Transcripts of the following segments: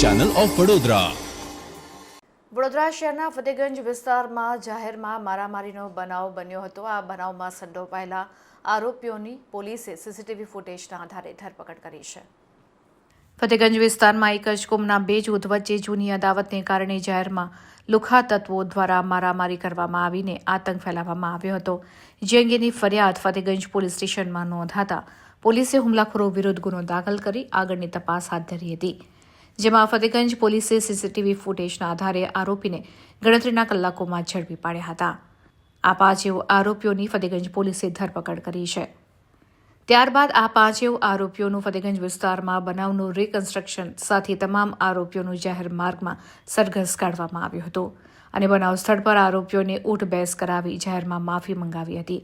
Channel of Vadodara Vadodara શહેરના ફતેગંજ વિસ્તારમાં જાહેરમાં મારામારીનો બનાવ બન્યો હતો. આ બનાવમાં સંડોવાયેલા આરોપીઓની પોલીસે સીસીટીવી ફૂટેજના આધારે ધરપકડ કરી છે. ફતેગંજ વિસ્તારમાં એક જ કોમના બે જૂથ વચ્ચે જૂની અદાવતને કારણે જાહેરમાં લુખા તત્વો દ્વારા મારામારી કરવામાં આવીને આતંક ફેલાવવામાં આવ્યો હતો. જે અંગેની ફરિયાદ ફતેગંજ પોલીસ સ્ટેશનમાં નોંધાતા પોલીસે હુમલાખોરો વિરુદ્ધ ગુનો દાખલ કરી આગળની તપાસ હાથ ધરી હતી. જેમાં ફતેગંજ પોલીસે સીસીટીવી ફૂટેજના આધારે આરોપીને ગણતરીના કલાકોમાં ઝડપી પાડ્યા હતા. આ પાંચેવ આરોપીઓની ફતેગંજ પોલીસે ધરપકડ કરી છે. ત્યારબાદ આ પાંચેવ આરોપીઓનું ફતેગંજ વિસ્તારમાં બનાવનું રિકન્સ્ટ્રક્શન સાથે તમામ આરોપીઓનું જાહેર માર્ગમાં સરઘસ કાઢવામાં આવ્યું હતું અને બનાવ સ્થળ પર આરોપીઓને ઊઠ બેસ કરાવી જાહેરમાં માફી મંગાવી હતી.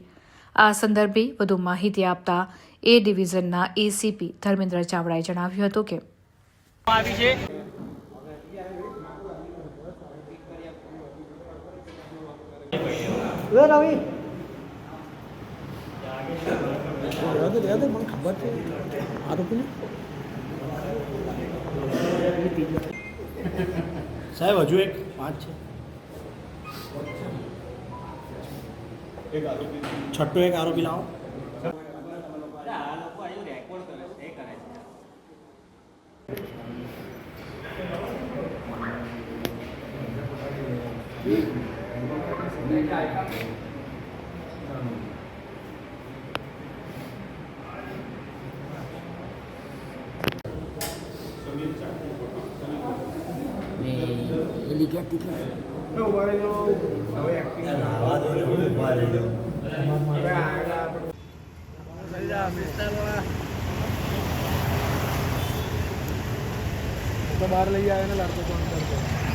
આ સંદર્ભે વધુ માહિતી આપતા એ ડિવિઝનના એસીપી ધર્મેન્દ્ર ચાવડાએ જણાવ્યું હતું કે આવી છે. લે રવિ. મને ખબર છે આરોપી સાહેબ હજુ એક પાંચ છે. છઠ્ઠો એક આરોપી લાવો. તો બહાર લઈ આવે ને લડતો તો અંદર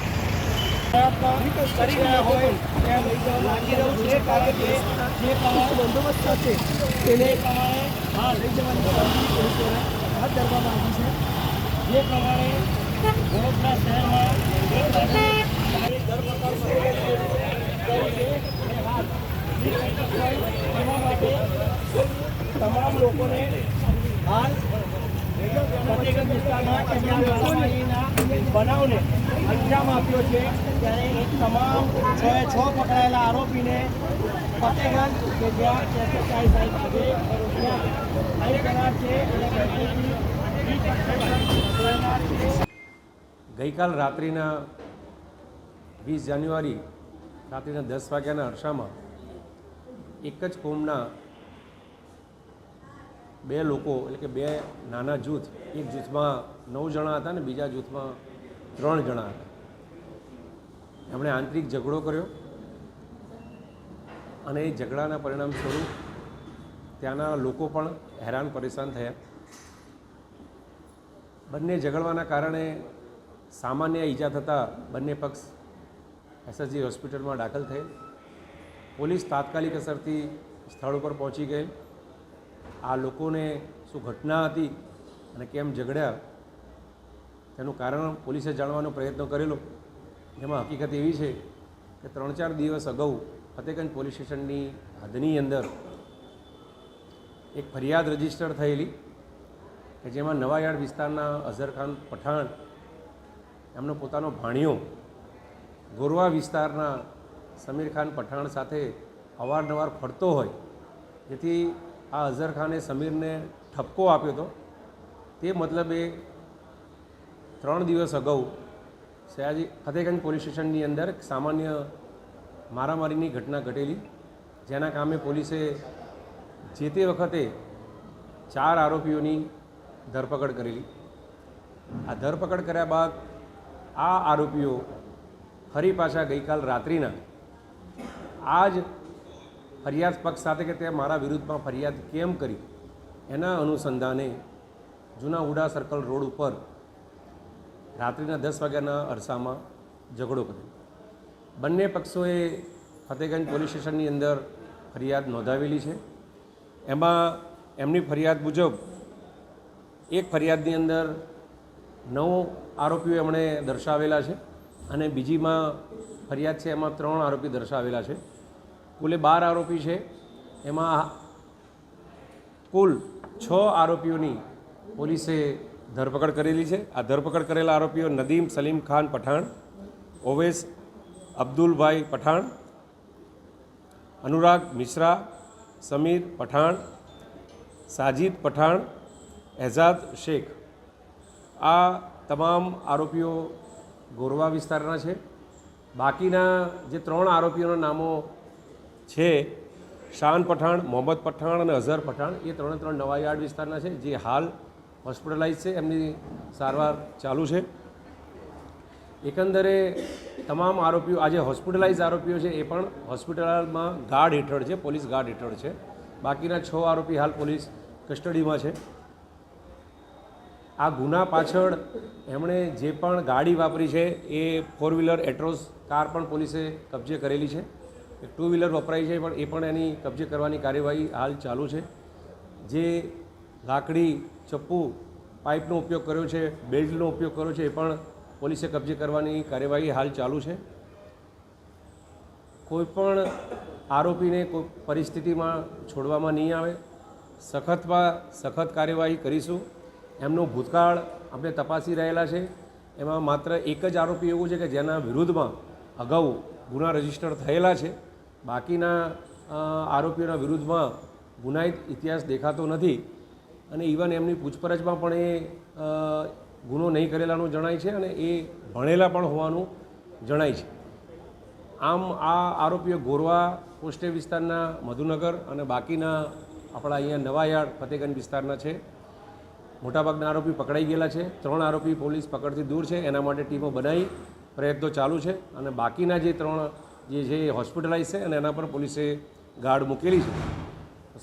બંદોબસ્ત સાથે તેને પ્રમાણે લઈ જવાની હાથ ધરવામાં આવી છે જે પ્રમાણે વડોદરા શહેરમાં તમામ લોકોને હાલ ફતેગંજ વિસ્તારમાં કે જ્યાં મારામારીના બનાવને અંજામ આપ્યો છે ત્યારે એક તમામ છ છ પકડાયેલા આરોપીને ફતેગંજ કે જ્યાં એસએસઆઈ સાહેબ આજે ત્યાં કરાર છે ગઈકાલ રાત્રિના વીસ જાન્યુઆરી રાત્રિના દસ વાગ્યાના અરસામાં એક જ કોમના બે લોકો એટલે કે બે નાના જૂથ, એક જૂથમાં નવ જણા હતા ને બીજા જૂથમાં ત્રણ જણા હતા. એમણે આંતરિક ઝઘડો કર્યો અને એ ઝઘડાના પરિણામ સ્વરૂપ ત્યાંના લોકો પણ હેરાન પરેશાન થયા. બંને ઝઘડવાના કારણે સામાન્ય ઈજા થતાં બંને પક્ષ એસએસજી હોસ્પિટલમાં દાખલ થયેલ. પોલીસ તાત્કાલિક અસરથી સ્થળ ઉપર પહોંચી ગઈ આ લોકોને શું ઘટના હતી અને કેમ ઝઘડ્યા તેનું કારણ પોલીસે જાણવાનો પ્રયત્ન કરેલો. જેમાં હકીકત એવી છે કે ત્રણ ચાર દિવસ અગાઉ ફતેગંજ પોલીસ સ્ટેશનની હદની અંદર એક ફરિયાદ રજિસ્ટર થયેલી કે જેમાં નવાયાર્ડ વિસ્તારના અઝરખાન પઠાણ એમનો પોતાનો ભાણિયો ગોરવા વિસ્તારના સમીર ખાન પઠાણ સાથે અવારનવાર ફરતો હોય, જેથી આ અઝરખાને સમીરને ઠપકો આપ્યો હતો. તે મતલબે ત્રણ દિવસ અગાઉ સયાજી ફતેગંજ પોલીસ સ્ટેશનની અંદર સામાન્ય મારામારીની ઘટના ઘટેલી, જેના કામે પોલીસે જે તે વખતે ચાર આરોપીઓની ધરપકડ કરેલી. આ ધરપકડ કર્યા બાદ આ આરોપીઓ ફરી પાછા ગઈકાલ રાત્રિના આ જ ફરિયાદ પક્ષ સાથે કે તે મારા વિરુદ્ધમાં ફરિયાદ કેમ કરી? એના અનુસંધાને જૂના ઉડા સર્કલ રોડ ઉપર રાત્રિના દસ વાગ્યાના અરસામાં ઝઘડો કર્યો. બંને પક્ષોએ ફતેગંજ પોલીસ સ્ટેશનની અંદર ફરિયાદ નોંધાવેલી છે. એમાં એમની ફરિયાદ મુજબ એક ફરિયાદની અંદર નવ આરોપીઓ એમણે દર્શાવેલા છે અને બીજીમાં ફરિયાદ છે એમાં ત્રણ આરોપી દર્શાવેલા છે. કુલે બાર આરોપી છે. એમાં કુલ છ આરોપીઓની પોલીસે ધરપકડ કરેલી છે. આ ધરપકડ કરેલા આરોપીઓ નદીમ સલીમ ખાન પઠાણ, ઓવેસ અબ્દુલભાઈ પઠાણ, અનુરાગ મિશ્રા, સમીર પઠાણ, સાજિદ પઠાણ, એઝાદ શેખ. આ તમામ આરોપીઓ ગોરવા વિસ્તારના છે. બાકીના જે ત્રણ આરોપીઓના નામો છે, શાન પઠાણ, મોહમ્મદ પઠાણ અને અઝહર પઠાણ, એ ત્રણે ત્રણ નવાયાર્ડ વિસ્તારના છે. જે હાલ હોસ્પિટલાઇઝ છે, એમની સારવાર ચાલુ છે. એકંદરે તમામ આરોપીઓ આજે હોસ્પિટલાઇઝ આરોપીઓ છે, એ પણ હોસ્પિટલમાં ગાર્ડ હેઠળ છે, પોલીસ ગાર્ડ હેઠળ છે. બાકીના છ આરોપી હાલ પોલીસ કસ્ટડીમાં છે. આ ગુના પાછળ એમણે જે પણ ગાડી વાપરી છે, એ ફોર વ્હીલર એટ્રોસ કાર પણ પોલીસે કબજે કરેલી છે. ટુ વ્હીલર વપરાઈ છે, પણ એ પણ એની કબજે કરવાની કાર્યવાહી હાલ ચાલુ છે. જે લાકડી ચપ્પુ પાઇપનો ઉપયોગ કર્યો છે, બેલ્ટનો ઉપયોગ કર્યો છે, એ પણ પોલીસે કબજે કરવાની કાર્યવાહી હાલ ચાલુ છે. કોઈપણ આરોપીને કોઈ પરિસ્થિતિમાં છોડવામાં નહીં આવે. સખતમાં સખત કાર્યવાહી કરીશું. એમનો ભૂતકાળ આપણે તપાસી રહેલા છે. એમાં માત્ર એક જ આરોપી એવું છે કે જેના વિરુદ્ધમાં અગાઉ ગુના રજિસ્ટર થયેલા છે. બાકીના આરોપીઓના વિરુદ્ધમાં ગુનાહિત ઇતિહાસ દેખાતો નથી. અને ઇવન એમની પૂછપરછમાં પણ એ ગુનો નહીં કરેલાનું જણાય છે અને એ ભણેલા પણ હોવાનું જણાય છે. આમ આ આરોપીઓ ગોરવા પોસ્ટે વિસ્તારના મધુનગર અને બાકીના આપણા અહીંયા નવાયાર્ડ ફતેગંજ વિસ્તારના છે. મોટાભાગના આરોપી પકડાઈ ગયેલા છે. ત્રણ આરોપી પોલીસ પકડથી દૂર છે. એના માટે ટીમો બનાવી પ્રયત્નો ચાલુ છે અને બાકીના જે ત્રણ જે છે એ હોસ્પિટલાઇઝ છે અને એના પર પોલીસે ગાર્ડ મૂકેલી છે.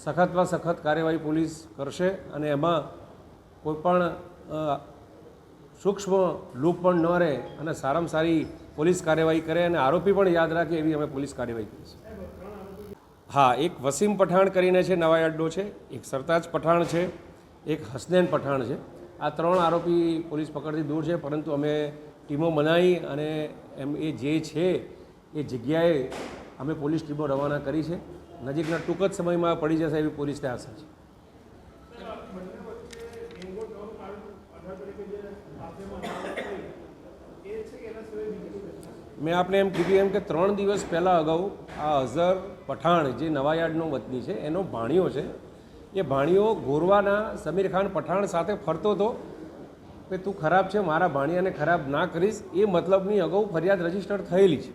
સખતમાં સખત કાર્યવાહી પોલીસ કરશે અને એમાં કોઈપણ સૂક્ષ્મ લૂપ પણ ન રહે અને સારામાં સારી પોલીસ કાર્યવાહી કરે અને આરોપી પણ યાદ રાખે એવી અમે પોલીસ કાર્યવાહી કરીશું હા, એક વસીમ પઠાણ કરીને છે નવાઈ અડ્ડો છે, એક સરતાજ પઠાણ છે, એક હસનૈન પઠાણ છે. આ ત્રણ આરોપી પોલીસ પકડથી દૂર છે, પરંતુ અમે ટીમો બનાવી અને એમ એ જે છે એ જગ્યાએ અમે પોલીસ ટીમો રવાના કરી છે. નજીકના ટૂંક જ સમયમાં પડી જશે એવી પોલીસને આશા છે. મેં આપને એમ કીધું એમ કે ત્રણ દિવસ પહેલાં અગાઉ આ અઝર પઠાણ જે નવાયાર્ડનો વતની છે, એનો ભાણિયો છે, એ ભાણિયો ગોરવાના સમીર ખાન પઠાણ સાથે ફરતો હતો કે તું ખરાબ છે, મારા ભાણિયાને ખરાબ ના કરીશ, એ મતલબની અગાઉ ફરિયાદ રજિસ્ટર થયેલી છે.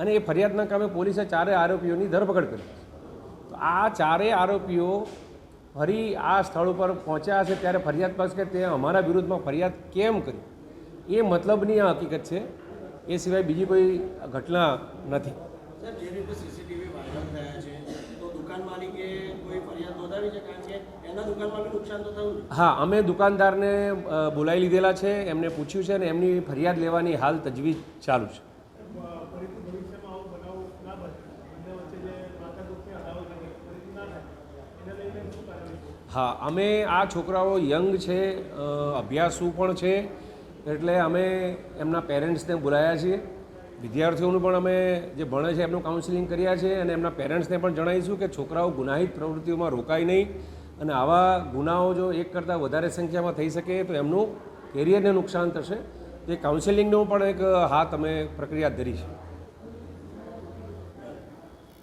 અને એ ફરિયાદના કામે પોલીસે ચારે આરોપીઓની ધરપકડ કરી. તો આ ચારેય આરોપીઓ ફરી આ સ્થળ ઉપર પહોંચ્યા છે ત્યારે ફરિયાદ પાસે કે તે અમારા વિરુદ્ધમાં ફરિયાદ કેમ કરી? એ મતલબની આ હકીકત છે. એ સિવાય બીજી કોઈ ઘટના નથી. સાહેબ જે રીતે સીસીટીવી વાયરલ થયા છે તો દુકાન માલિકે કોઈ ફરિયાદ નોંધાવી છે? કારણ કે એના દુકાનમાં બી નુકસાન તો થયું જ. હા અમે દુકાનદારને બોલાવી લીધેલા છે એમને પૂછ્યું છે અને એમની ફરિયાદ લેવાની હાલ તજવીજ ચાલુ છે ફરીથી ભવિષ્યમાં આવો બનાવ ના બને બંને વચ્ચે જે માથાકૂટની અદાવત હતી ફરીથી ના થાય એને લઈને શું કાર્યવાહી હા, અમે આ છોકરાઓ યંગ છે અભ્યાસુ પણ છે, એટલે અમે એમના પેરેન્ટ્સને બોલાયા છીએ. વિદ્યાર્થીઓનું પણ અમે જે ભણે છે, એમનું કાઉન્સિલિંગ કર્યા છે અને એમના પેરેન્ટ્સને પણ જણાવીશું કે છોકરાઓ ગુનાહિત પ્રવૃત્તિઓમાં રોકાય નહીં અને આવા ગુનાઓ જો એક કરતાં વધારે સંખ્યામાં થઈ શકે, તો એમનું કેરિયરને નુકસાન થશે. તે કાઉન્સેલિંગનો પણ એક હાથ અમે પ્રક્રિયા ધરી છે.